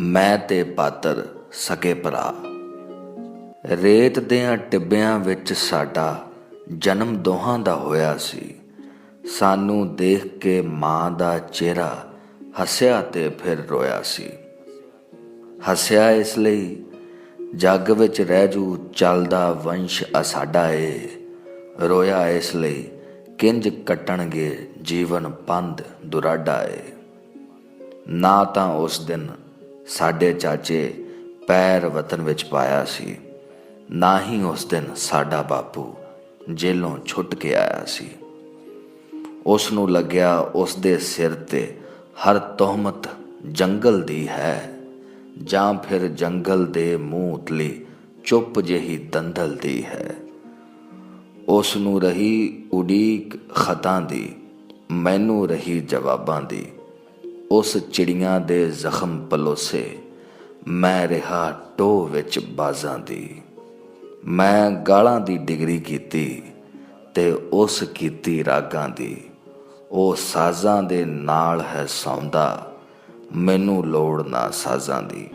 ਮੈਂ ਤੇ ਪਾਤਰ ਸਕੇ ਭਰਾ। ਰੇਤ ਦੇਆਂ ਟਿੱਬਿਆਂ ਵਿੱਚ ਸਾਡਾ ਜਨਮ ਦੋਹਾਂ ਦਾ ਹੋਇਆ ਸੀ। ਸਾਨੂੰ ਦੇਖ ਕੇ ਮਾਂ ਦਾ ਚਿਹਰਾ ਹੱਸਿਆ ਤੇ ਫਿਰ ਰੋਇਆ ਸੀ। ਹੱਸਿਆ ਇਸ ਲਈ, ਜੱਗ ਵਿੱਚ ਰਹਿ ਜੂ ਚੱਲਦਾ ਵੰਸ਼ ਅਸਾਡਾ ਏ। ਰੋਇਆ ਇਸ ਲਈ, ਕਿੰਜ ਕੱਟਣਗੇ ਜੀਵਨ ਪੰਧ ਦੁਰਾਡਾ ਏ। ਨਾ ਤਾਂ ਉਸ ਦਿਨ ਸਾਡੇ ਚਾਚੇ ਪੈਰ ਵਤਨ ਵਿੱਚ ਪਾਇਆ ਸੀ। ਨਾ ਹੀ ਉਸ ਦਿਨ ਸਾਡਾ ਬਾਪੂ ਜੇਲੋਂ ਛੁੱਟ ਕੇ ਆਇਆ ਸੀ। ਉਸ ਨੂੰ ਲੱਗਿਆ ਉਸ ਦੇ ਸਿਰ ਤੇ ਹਰ ਤੋਹਮਤ ਜੰਗਲ ਦੀ ਹੈ। ਜਾਂ ਫਿਰ ਜੰਗਲ ਦੇ ਮੂੰਹ ਉਤਲੀ ਚੁੱਪ ਜਿਹੀ ਦੰਦਲ ਦੀ ਹੈ। ਉਸ ਨੂੰ ਰਹੀ ਉਡੀਕ ਖਤਾਂ ਦੀ, ਮੈਨੂੰ ਰਹੀ ਜਵਾਬਾਂ ਦੀ। ਉਸ ਚਿੜੀਆਂ ਦੇ ਜ਼ਖਮ ਪਲੋਸੇ, ਮੈਂ ਰਿਹਾ ਟੋ ਵਿੱਚ ਬਾਜ਼ਾਂ ਦੀ। ਮੈਂ ਗਾਲਾਂ ਦੀ ਡਿਗਰੀ ਕੀਤੀ ਤੇ ਉਸ ਕੀਤੀ ਰਾਗਾਂ ਦੀ। ਉਹ ਸਾਜ਼ਾਂ ਦੇ ਨਾਲ ਹੈ ਸੌਂਦਾ, ਮੈਨੂੰ ਲੋੜ ਨਾ ਸਾਜ਼ਾਂ ਦੀ।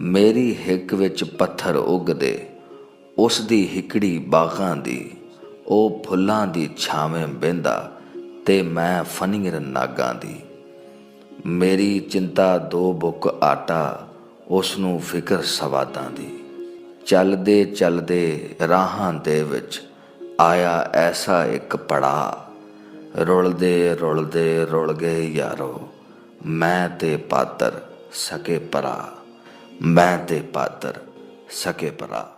ਮੇਰੀ ਹਿੱਕ ਵਿੱਚ ਪੱਥਰ ਉੱਗਦੇ, ਉਸ ਦੀ ਹਿਕੜੀ ਬਾਗਾਂ ਦੀ। ਉਹ ਫੁੱਲਾਂ ਦੀ ਛਾਵੇਂ ਬਹਿੰਦਾ ਤੇ ਮੈਂ ਫਨੀਰ ਨਾਗਾਂ ਦੀ। ਮੇਰੀ ਚਿੰਤਾ ਦੋ ਬੁੱਕ ਆਟਾ ਉਸ ਨੂੰ ਫਿਕਰ ਸਵਾਦਾਂ ਦੀ। ਚੱਲਦੇ ਚੱਲਦੇ ਰਾਹਾਂ ਦੇ ਵਿੱਚ ਆਇਆ ਐਸਾ ਇੱਕ ਪੜਾ। ਰੁਲਦੇ ਰੁਲਦੇ ਰੁਲ ਗਏ ਯਾਰੋ, ਮੈਂ ਤੇ ਪਾਤਰ ਸਕੇ ਪਰਾ। ਮੈਂ ਤੇ ਪਾਤਰ ਸਕੇ ਪਰਾ।